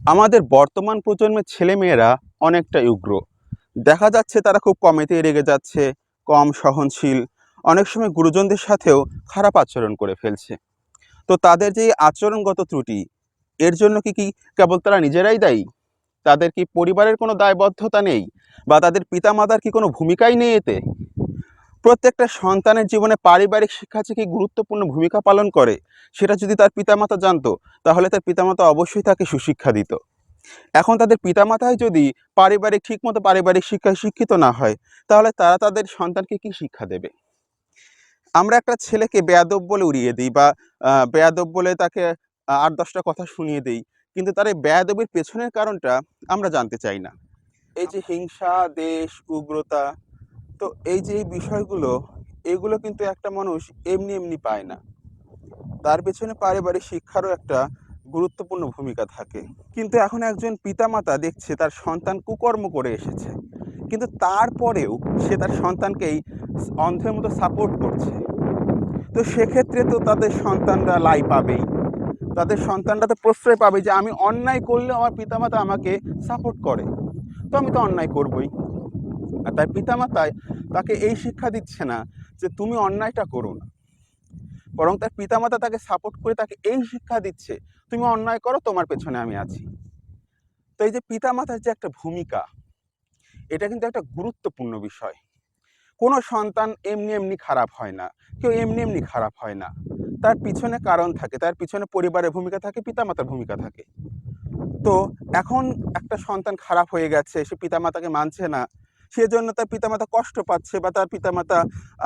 আমাদের বর্তমান প্রজন্মের ছেলেমেয়েরা অনেকটা উগ্র। দেখা যাচ্ছে তারা খুব কমেতেই রেগে যাচ্ছে, কম সহনশীল, অনেক সময় গুরুজনদের সাথেও খারাপ আচরণ করে ফেলছে। তো তাদের যে আচরণগত ত্রুটি, এর জন্য কি কি কেবল তারা নিজেরাই দায়ী? তাদের কি পরিবারের কোনো দায়বদ্ধতা নেই? বা তাদের পিতামাতার কি কোনো ভূমিকাই নেই এতে? প্রত্যেকটা সন্তানের জীবনে পারিবারিক শিক্ষা যে কি গুরুত্বপূর্ণ ভূমিকা পালন করে? সেটা যদি তার পিতামাতা জানতো, তাহলে তার পিতামাতা অবশ্যই তাকে সুশিক্ষা দিত। এখন তাদের পিতামাতাই যদি পারিবারিক, ঠিকমতো পারিবারিক শিক্ষায় শিক্ষিত না হয়, তাহলে তারা তাদের সন্তানকে কি শিক্ষা দেবে? আমরা একটা ছেলেকে বেয়াদব বলে উড়িয়ে দিই বা বেয়াদব বলে তাকে আট, দশটা কথা শুনিয়ে দিই, কিন্তু তার এই বেয়াদবির পেছনের কারণটা আমরা জানতে চাই না। এই যে হিংসা, দেশ, উগ্রতা তো এই যে এই বিষয়গুলো, এগুলো কিন্তু একটা মানুষ এমনি এমনি পায় না। তার পেছনে পারিবারিক শিক্ষারও একটা গুরুত্বপূর্ণ ভূমিকা থাকে। কিন্তু এখন একজন পিতামাতা দেখছে তার সন্তান কুকর্ম করে এসেছে। কিন্তু তারপরেও সে তার সন্তানকেই অন্ধের মতো সাপোর্ট করছে। তো সেক্ষেত্রে তো তাদের সন্তানরা লাই পাবেই। তাদের সন্তানরা তো প্রশ্রয় পাবে যে, আমি অন্যায় করলে আমার পিতামাতা আমাকে সাপোর্ট করে। তো আমি তো অন্যায় করবই। আর তার পিতামাতায় তাকে এই শিক্ষা দিচ্ছে না যে তুমি অন্যায়টা করো না। বরং তার পিতামাতা তাকে সাপোর্ট করে তাকে এই শিক্ষা দিচ্ছে, তুমি অন্যায় করো, তোমার পেছনে আমি আছি। তো এই যে পিতামাতার যে একটা ভূমিকা, এটা কিন্তু একটা গুরুত্বপূর্ণ বিষয়। কোনো সন্তান এমনি এমনি খারাপ হয় না, কেউ এমনি এমনি খারাপ হয় না। তার পিছনে কারণ থাকে, তার পিছনে পরিবারের ভূমিকা থাকে, পিতামাতার ভূমিকা থাকে। তো এখন একটা সন্তান খারাপ হয়ে গেছে, সে পিতামাতাকে মানছে না সেজন্য তার পিতামাতা কষ্ট পাচ্ছে বা তার পিতামাতা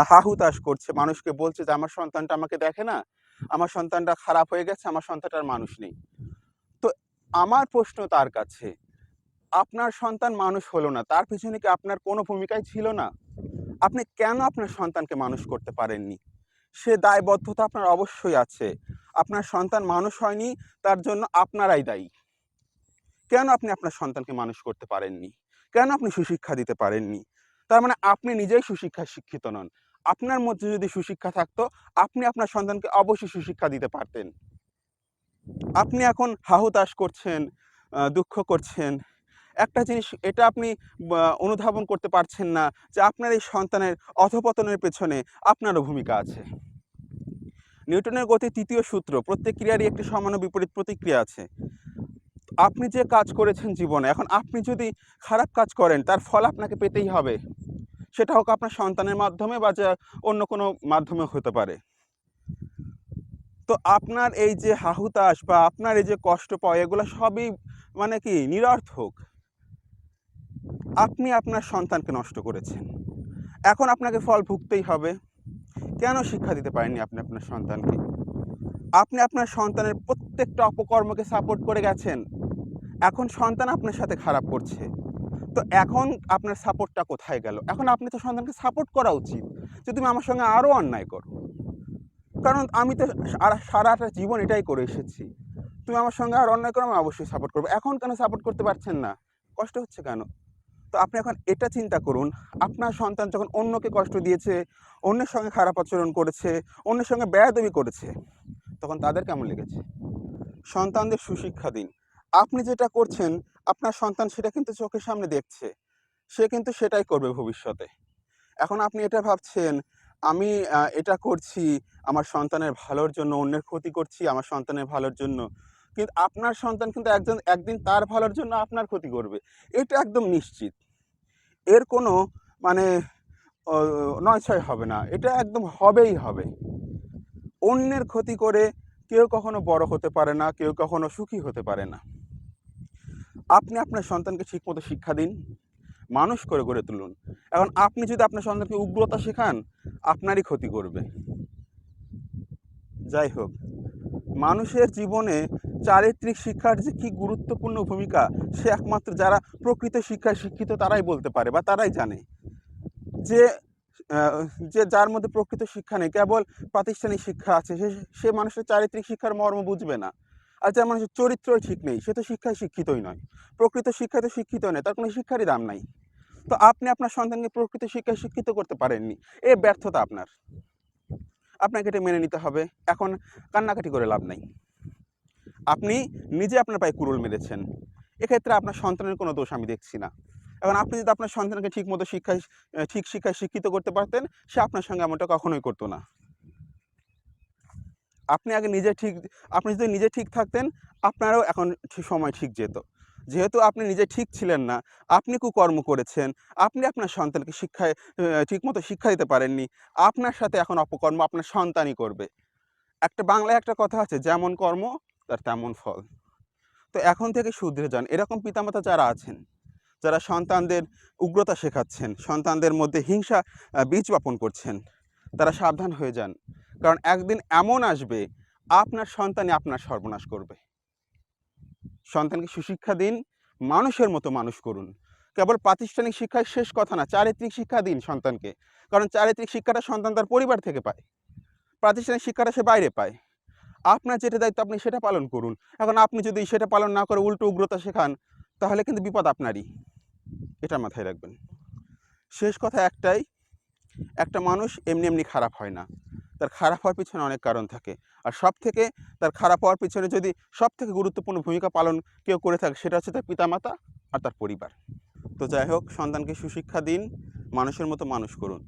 হাহুতাশ করছে। মানুষকে বলছে যে, আমার সন্তানটা আমাকে দেখে না। আমার সন্তানটা খারাপ হয়ে গেছে, আমার সন্তানটার মানুষ নেই। তো আমার প্রশ্ন তার কাছে, আপনার সন্তান মানুষ হলো না। তার পিছনে কি আপনার কোনো ভূমিকাই ছিল না? আপনি কেন আপনার সন্তানকে মানুষ করতে পারেননি? সে দায়বদ্ধতা আপনার অবশ্যই আছে। আপনার সন্তান মানুষ হয়নি, তার জন্য আপনারাই দায়ী। কেন আপনি আপনার সন্তানকে মানুষ করতে পারেননি? কেন আপনি সুশিক্ষা দিতে পারেননি? তার মানে আপনি নিজেই সুশিক্ষায় শিক্ষিত নন। আপনার মধ্যে যদি সুশিক্ষা থাকতো, আপনি আপনার সন্তানকে অবশ্যই সুশিক্ষা দিতে পারতেন। আপনি এখন হাহুতাশ করছেন দুঃখ করছেন। একটা জিনিস, এটা আপনি অনুধাবন করতে পারছেন না যে আপনার এই সন্তানের অধপতনের পেছনে আপনারও ভূমিকা আছে। নিউটনের গতি তৃতীয় সূত্র, প্রত্যেক ক্রিয়ারই একটি সমান বিপরীত প্রতিক্রিয়া আছে। আপনি যে কাজ করেছেন জীবনে, এখন আপনি যদি খারাপ কাজ করেন, তার ফল আপনাকে পেতেই হবে। সেটা হোক আপনার সন্তানের মাধ্যমে বা যা অন্য কোনো মাধ্যমে হতে পারে। তো আপনার এই যে হাহুতাস বা আপনার এই যে কষ্ট পাওয়া, এগুলো সবই মানে কি, নিরর্থক। আপনি আপনার সন্তানকে নষ্ট করেছেন। এখন আপনাকে ফল ভুগতেই হবে। কেন শিক্ষা দিতে পারেননি আপনি আপনার সন্তানকে? আপনি আপনার সন্তানের প্রত্যেকটা অপকর্মকে সাপোর্ট করে গেছেন। এখন সন্তান আপনার সাথে খারাপ করছে। তো এখন আপনার সাপোর্টটা কোথায় গেল? এখন আপনি তো সন্তানকে সাপোর্ট করা উচিত যে তুমি আমার সঙ্গে আরও অন্যায় করো। কারণ আমি তো সারা, সারাটা জীবন এটাই করে এসেছি। তুমি আমার সঙ্গে আর অন্যায় করো, আমি অবশ্যই সাপোর্ট করব। এখন কেন সাপোর্ট করতে পারছেন না? কষ্ট হচ্ছে কেন? তো আপনি এখন এটা চিন্তা করুন, আপনার সন্তান যখন অন্যকে কষ্ট দিয়েছে, অন্যের সঙ্গে খারাপ আচরণ করেছে, অন্যের সঙ্গে বেয়াদবি করেছে, তখন তাদের কেমন লেগেছে? সন্তানদের সুশিক্ষা দিন। আপনি যেটা করছেন, আপনার সন্তান সেটা কিন্তু চোখের সামনে দেখছে। সে কিন্তু সেটাই করবে ভবিষ্যতে। এখন আপনি এটা ভাবছেন, আমি এটা করছি, আমার সন্তানের ভালোর জন্য, অন্যের ক্ষতি করছি, আমার সন্তানের ভালোর জন্য। কিন্তু আপনার সন্তান কিন্তু একজন, একদিন তার ভালোর জন্য আপনার ক্ষতি করবে। এটা একদম নিশ্চিত। এর কোনো মানে নয় ছয় হবে না। এটা একদম হবেই হবে। অন্যের ক্ষতি করে কেউ কখনো বড় হতে পারে না, কেউ কখনো সুখী হতে পারে না। আপনি আপনার সন্তানকে ঠিকমতো শিক্ষা দিন, মানুষ করে গড়ে তুলুন। এখন আপনি যদি আপনার সন্তানকে উগ্রতা শেখান, আপনারই ক্ষতি করবে। যাই হোক, মানুষের জীবনে চারিত্রিক শিক্ষার যে কি গুরুত্বপূর্ণ ভূমিকা, সে একমাত্র যারা প্রকৃত শিক্ষায় শিক্ষিত তারাই বলতে পারে বা তারাই জানে। যে যে যার মধ্যে প্রকৃত শিক্ষা নেই, কেবল প্রাতিষ্ঠানিক শিক্ষা আছে, সে সে মানুষের চারিত্রিক শিক্ষার মর্ম বুঝবে না। আর যার মানুষের চরিত্রই ঠিক নেই, সে তো শিক্ষায় শিক্ষিতই নয়। প্রকৃত শিক্ষায় তো শিক্ষিত নয়, তার কোনো শিক্ষারই দাম নাই। তো আপনি আপনার সন্তানকে প্রকৃত শিক্ষায় শিক্ষিত করতে পারেননি, এ ব্যর্থতা আপনার। আপনাকে এটা মেনে নিতে হবে, এখন কান্নাকাটি করে লাভ নাই। আপনি নিজে আপনার পায়ে কুড়ুল মেরেছেন, এক্ষেত্রে আপনার সন্তানের কোনো দোষ আমি দেখছি না। এখন আপনি যদি আপনার সন্তানকে ঠিক মতো শিক্ষায়, ঠিক শিক্ষায় শিক্ষিত করতে পারতেন, সে আপনার সঙ্গে এমনটা কখনোই করতো না। আপনি আগে নিজে ঠিক, আপনি যদি নিজে ঠিক থাকতেন, আপনারও এখন সময় ঠিক যেত। যেহেতু আপনি নিজে ঠিক ছিলেন না, আপনি কুকর্ম করেছেন, আপনি আপনার সন্তানকে শিক্ষায় ঠিকমতো শিক্ষা দিতে পারেননি, আপনার সাথে এখন অপকর্ম আপনার সন্তানই করবে। একটা বাংলায় একটা কথা আছে, যেমন কর্ম, তার তেমন ফল। তো এখন থেকে শুধরে যান এরকম পিতামাতা যারা আছেন, যারা সন্তানদের উগ্রতা শেখাচ্ছেন, সন্তানদের মধ্যে হিংসা বীজ বপন করছেন, তারা সাবধান হয়ে যান। কারণ একদিন এমন আসবে, আপনার সন্তানই আপনার সর্বনাশ করবে। সন্তানকে সুশিক্ষা দিন, মানুষের মতো মানুষ করুন। কেবল প্রাতিষ্ঠানিক শিক্ষায় শেষ কথা না, চারিত্রিক শিক্ষা দিন সন্তানকে। কারণ চারিত্রিক শিক্ষাটা সন্তান তার পরিবার থেকে পায়। প্রাতিষ্ঠানিক শিক্ষাটা সে বাইরে পায়। আপনার যেটা দায়িত্ব, আপনি সেটা পালন করুন। এখন আপনি যদি সেটা পালন না করে উল্টো উগ্রতা শেখান, তাহলে কিন্তু বিপদ আপনারই। এটা মাথায় রাখবেন। শেষ কথা একটাই, একটা মানুষ এমনি এমনি খারাপ হয় না। তার খারাপ হওয়ার পিছনে অনেক কারণ থাকে। আর সব থেকে তার খারাপ হওয়ার পিছনে যদি সব থেকে গুরুত্বপূর্ণ ভূমিকা পালন কেউ করে থাকে, সেটা হচ্ছে তার পিতামাতা আর তার পরিবার। তো যাই হোক, সন্তানকে সুশিক্ষা দিন, মানুষের মতো মানুষ করুন।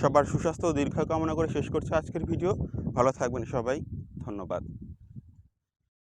সবার সুস্বাস্থ্য ও দীর্ঘ কামনা করে শেষ করছে আজকের ভিডিও। ভালো থাকবেন সবাই। ধন্যবাদ।